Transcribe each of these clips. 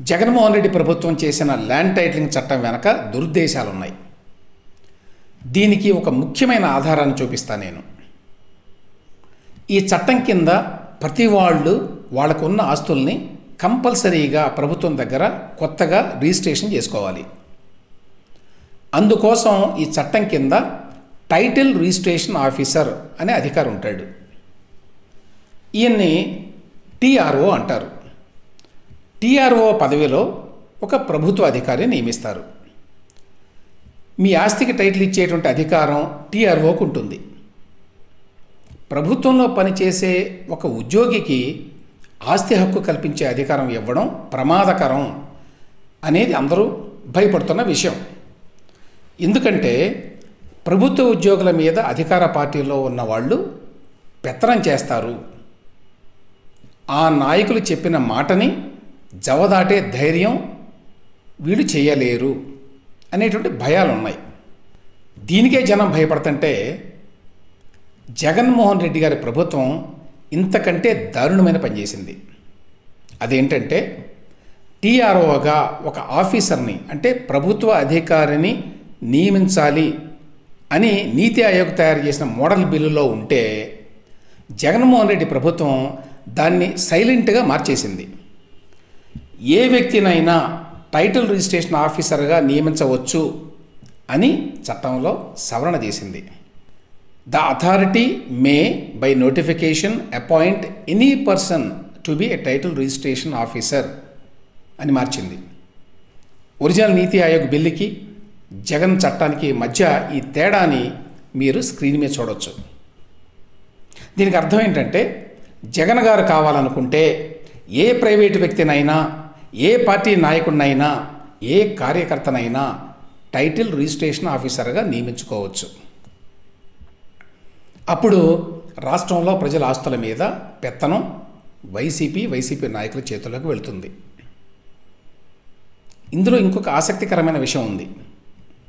జగన్మోహన్ రెడ్డి ప్రభుత్వం చేసిన land titling చట్టం వెనక దురుద్దేశాలు ఉన్నాయి దీనికి ఒక ముఖ్యమైన ఆధారాన్ని చూపిస్తా నేను. ఈ చట్టం కింద ప్రతి వాళ్ళు వాళ్ళకున్న ఆస్తుల్ని కంపల్సరీగా ప్రభుత్వం దగ్గర కొత్తగా రిజిస్ట్రేషన్ చేసుకోవాలి. అందుకోసం ఈ చట్టం కింద టైటిల్ రిజిస్ట్రేషన్ ఆఫీసర్ అనే అధికారి ఉంటాడు ఈయన్ని టీఆర్ఓ అంటారు. టీఆర్ఓ పదవిలో ఒక ప్రభుత్వ అధికారి నియమిస్తారు. మీ ఆస్తికి టైటిల్ ఇచ్చేటువంటి అధికారం టీఆర్ఓకు ఉంటుంది. ప్రభుత్వంలో పనిచేసే ఒక ఉద్యోగికి ఆస్తి హక్కు కల్పించే అధికారం ఇవ్వడం ప్రమాదకరం అనేది అందరూ భయపడుతున్న విషయం. ఎందుకంటే ప్రభుత్వ ఉద్యోగుల మీద అధికార పార్టీలో ఉన్న వాళ్ళు పెత్తనం చేస్తారు. ఆ నాయకులు చెప్పిన మాటని జవదాటే ధైర్యం వీళ్ళు చేయలేరు అనేటువంటి భయాలు ఉన్నాయి దీనికే జనం భయపడుతుంటే జగన్మోహన్ రెడ్డి గారి ప్రభుత్వం ఇంతకంటే దారుణమైన పనిచేసింది అదేంటంటే టీఆర్ఓగా ఒక ఆఫీసర్ని అంటే ప్రభుత్వ అధికారిని నియమించాలి అని నీతి ఆయోగ్ తయారు చేసిన మోడల్ బిల్లులో ఉంటే జగన్మోహన్ రెడ్డి ప్రభుత్వం దాన్ని సైలెంట్గా మార్చేసింది. ఏ వ్యక్తినైనా టైటిల్ రిజిస్ట్రేషన్ ఆఫీసర్గా నియమించవచ్చు అని చట్టంలో సవరణ చేసింది. The authority may by notification appoint any person to be a title registration officer అని మార్చింది. ఒరిజినల్ నీతి ఆయోగ్ బిల్లుకి జగన్ చట్టానికి మధ్య ఈ తేడాని మీరు స్క్రీన్ మీద చూడవచ్చు దీనికి అర్థం ఏంటంటే జగన్ గారు కావాలనుకుంటే ఏ ప్రైవేటు వ్యక్తినైనా ఏ పార్టీ నాయకుడినైనా ఏ కార్యకర్తనైనా టైటిల్ రిజిస్ట్రేషన్ ఆఫీసర్గా నియమించుకోవచ్చు. అప్పుడు రాష్ట్రంలో ప్రజల ఆస్తుల మీద పెత్తనం వైసీపీ వైసీపీ నాయకుల చేతుల్లోకి వెళుతుంది. ఇందులో ఇంకొక ఆసక్తికరమైన విషయం ఉంది.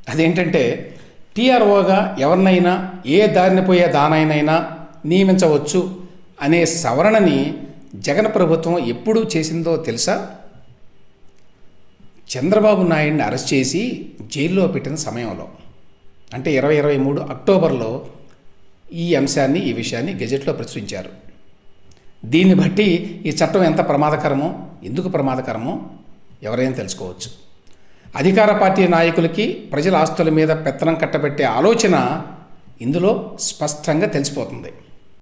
అదేంటంటే టీఆర్ఓగా ఎవరినైనా ఏ దారిన పోయే దానైనైనా నియమించవచ్చు అనే సవరణని జగన్ ప్రభుత్వం ఎప్పుడు చేసిందో తెలుసా? చంద్రబాబు నాయుడిని అరెస్ట్ చేసి జైల్లో పెట్టిన సమయంలో అంటే ఇరవై ఇరవై మూడు అక్టోబర్లో ఈ అంశాన్ని ఈ విషయాన్ని గెజెట్లో ప్రచురించారు. దీన్ని బట్టి ఈ చట్టం ఎంత ప్రమాదకరమో ఎందుకు ప్రమాదకరమో ఎవరైనా తెలుసుకోవచ్చు. అధికార పార్టీ నాయకులకి ప్రజల ఆస్తుల మీద పెత్తనం కట్టబెట్టే ఆలోచన ఇందులో స్పష్టంగా తెలిసిపోతుంది.